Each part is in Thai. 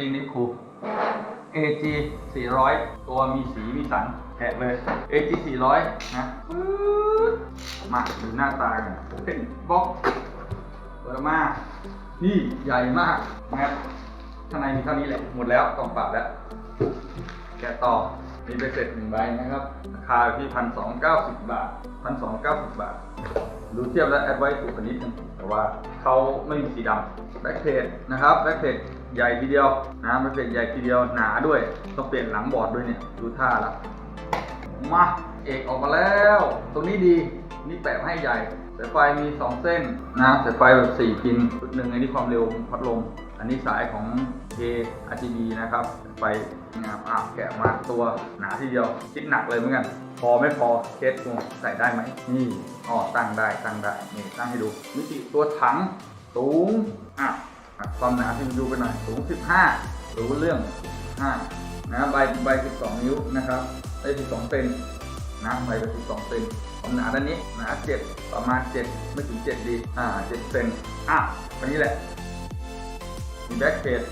ซิงนี่ครู AG 400 ตัวมีสีมีสันแกะเลย AG 400 นะปึ๊ดมาดูหน้าตากันเป็นบล็อกเปิดมา นี่ใหญ่มากนะครับข้างในมีเท่านี้แหละ หมดแล้วกล่องเปล่าแล้ว แกะต่อ มีไปเสร็จหนึ่งใบนะครับ ราคาอยู่ที่พันสองเก้าสิบบาทพันสองเก้าสิบบาท ดูเทียบแล้วแอดไว้ถูกกว่านิดนึงแต่ว่าเขาไม่มีสีดำแบ็คเพจนะครับแบ็คเพจใหญ่ทีเดียวนะแบ็คเพจใหญ่ทีเดียวหนาด้วยต้องเปลี่ยนหลังบอร์ดด้วยเนี่ยดูท่าละมาเอกออกมาแล้ว ตรงนี้ดีนี่แปะให้ใหญ่สายไฟมี 2 เส้นนะสายไฟแบบ 4 พิน ชุดหนึ่งอันนี้ความเร็วพัดลม อันนี้สายของ K RGB นะครับสายไฟงามอะแกะมาตัวหนาทีเดียวคิดหนักเลยเหมือนกัน พอไม่พอเคสตัวใส่ได้ไหมนี่อ๋อตั้งได้ตั้งได้นี่ตั้งให้ดูมิติตัวถังสูงอะอะความหนาที่ดูไปหน่อยสูง 15รู้เรื่อง 5 นะใบใบ 12 นิ้วนะครับได้ 12เซนนะไปไปสิบสองเซนความหนาด้านนี้หนาเจ็ดประมาณเจ็ดไม่ถึงเจ็ดดี อ่าเจ็ดเซนอะอันนี้แหละมีแบ็คเพจ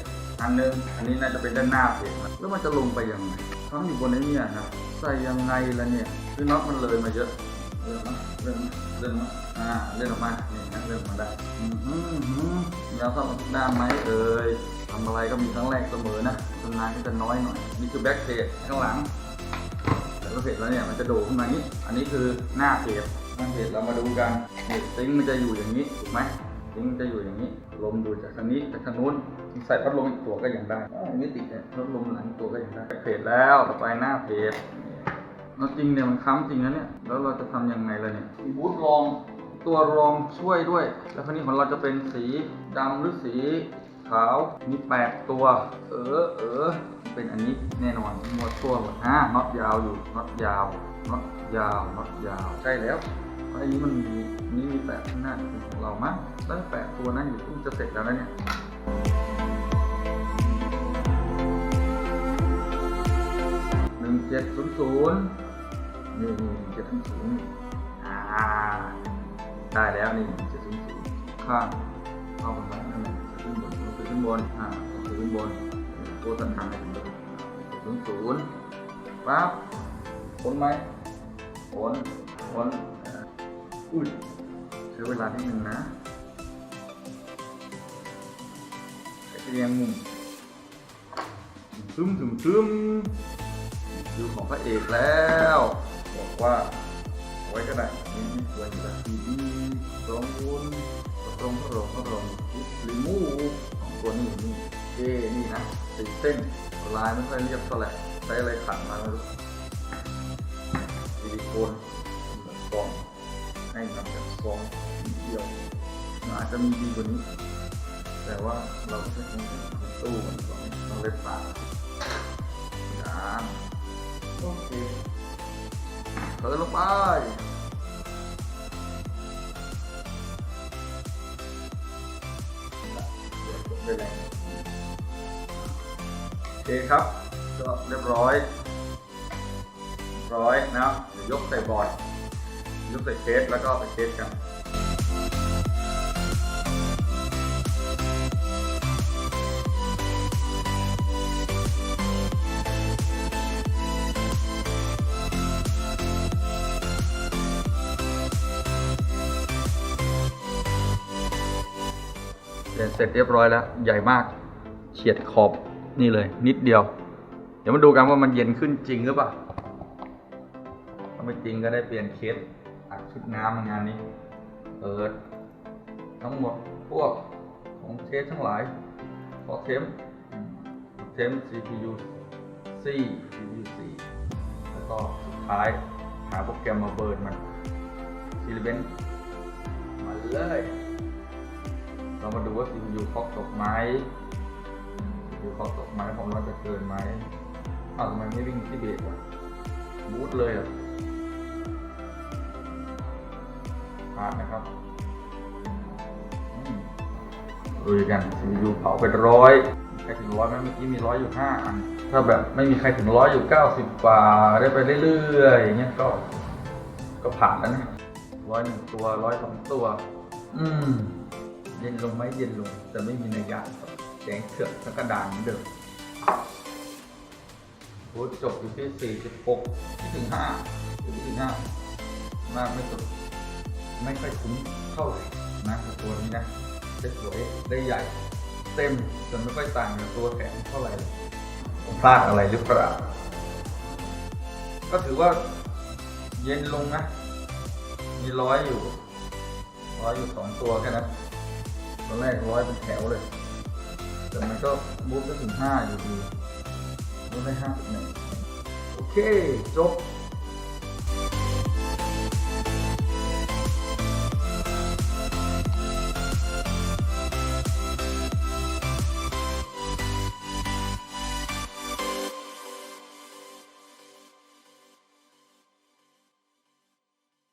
อันหนึง อันนี้น่าจะเป็นด้านหน้าเพจนะแล้วมันจะลงไปยังไงทั้งอยู่บนไอ้นี้นะใส่ยังไงล่ะเนี่ยคือน็อตมันเลยมาเยอะเลื่อนมาเลื่อนมาเลื่อนมาอ่าเลื่อนออกมานี่นะเลื่อนมาได้อือหืออื้วเท่ากับทุกด้านไหมเอ่ยทำอะไรก็มีครั้งแรกเสมอนะชำนาญก็จะน้อยหน่อยนี่คือแบ็คเพจข้างหลังแต่ก็เสร็จแล้วเนี่ยมันจะโดดขึ้นมานี้ อันนี้คือหน้าเพจหน้าเพจเรามาดูกันเนี่ยซิงมันจะอยู่อย่างนี้ถูกไหมซิงมันจะอยู่อย่างนี้ลมดูจากทางนี้จากทางนู้น ใส่พัดลมอีกตัวก็ยังได้อ้าวไม่ติดเนี่ยพัดลมหลังตัวก็ยังได้เพจแล้วต่อไปหน้าเพจแล้วจริงเนี่ยมันค้ำจริงนะเนี่ยแล้วเราจะทำยังไงล่ะเนี่ยมีบูทรองตัวรองช่วยด้วย แล้วคราวนี้ของเราจะเป็นสีดำหรือสีขาวมีแปดตัว เออเออเป็นอันนี้แน่นอนหมดตัวหมดอ่าน็อตยาวอยู่น็อตยาวน็อตยาวน็อตยาวใช่แล้วเพราะอันนี้มันมีอันนี้มีแปดข้างหน้าเป็นของเรามั้งตั้งแปดตัวนั้นอยู่เพิ่งจะเสร็จแล้วนะเนี่ย เจ็ดศูนย์ศูนย์นี่นี่เจ็ดศูนย์ศูนย์อ่าได้แล้วนี่เจ็ดศูนย์ศูนย์ข้างเข้าไปแล้วนั่นแหละขึ้นบนขึ้นบนอ่าขึ้นบนโค้ดสันทางให้ถึงเลยศูนย์ศูนย์ปั๊บพ้นไหมพ้นพ้นอ่าอุ้ยใช้เวลาที่หนึ่งนะไอ้เรียงมุมซึมซึมซึม ดูของพระเอกแล้วบอกว่าไว้ก็ได้นี่นี่สวยอยู่แล้วดีดีตรงวุ้นตรงพระรองพระรองลิมูของตัวนี้นี่เอ้นี่นะติดเส้นลายไม่ค่อยเรียบเท่าไหร่ใช้อะไรขัดมาไม่รู้ซิลิโคนเหมือนฟองให้นำจากฟองเดียวอาจจะมีดีกว่านี้ แต่ว่าเราใช้ตู้มันก่อนต้องเล็บปาก เถินลงไปได้แล้วโอเคครับ ก็เรียบร้อย ร้อยนะครับเดี๋ยวยกใส่บอร์ด ยกใส่เคสแล้วก็ไปเคสกัน เรียนเสร็จเรียบร้อยแล้วใหญ่มากเฉียดขอบนี่เลย นิดเดียว เดี๋ยวมาดูกันว่ามันเย็นขึ้นจริงหรือเปล่าถ้าไม่จริงก็ได้เปลี่ยนเคสอัดชุดน้ำงานนี้เปิดทั้งหมดพวกของเคสทั้งหลายพอเทมอืมเทม CPU C CPU C แล้วก็สุดท้ายหาโปรแกรมมาเบิร์นมันซีรีเบนมาเลย เรามาดูว่า CPU เคาะตกไหม CPU เคาะตกไหมความร้อนจะเกินไหมอ้าวทำไมไม่วิ่งที่เบรกวะบูตเลยอะผ่านนะครับอืมดูกัน CPU เผาเป็นร้อยใครถึงร้อยไหมเมื่อกี้มีร้อยอยู่ห้าอันถ้าแบบไม่มีใครถึงร้อยอยู่เก้าสิบกว่าได้ไปเรื่อยๆอย่างเงี้ยก็ก็ผ่านแล้วนะร้อยหนึ่งตัวร้อยสองตัว อืม เย็นลงไหมเย็นลง แต่ไม่มีนัยยะแดงเถือกแล้วก็ด่างเหมือนเดิมโอ้จบอยู่ที่ 46ที่ถึง5อยู่ที่ถึง5มากไม่สุดไม่ค่อยคุ้มเท่าไหร่นะกับตัวนี้นะจะสวยได้ใหญ่ เต็มจนไม่ค่อยต่างกับตัวแถมเท่าไหร่พลาดอะไรหรือเปล่าก็ถือว่าเย็นลงนะ มีร้อยอยู่ ร้อยอยู่สองตัวแค่นั้น ตอนแรกร้อยเป็นแถวเลย แต่มันก็บูทได้ถึงห้าอยู่ดีบูทได้ห้าหนึ่งโอเค จบ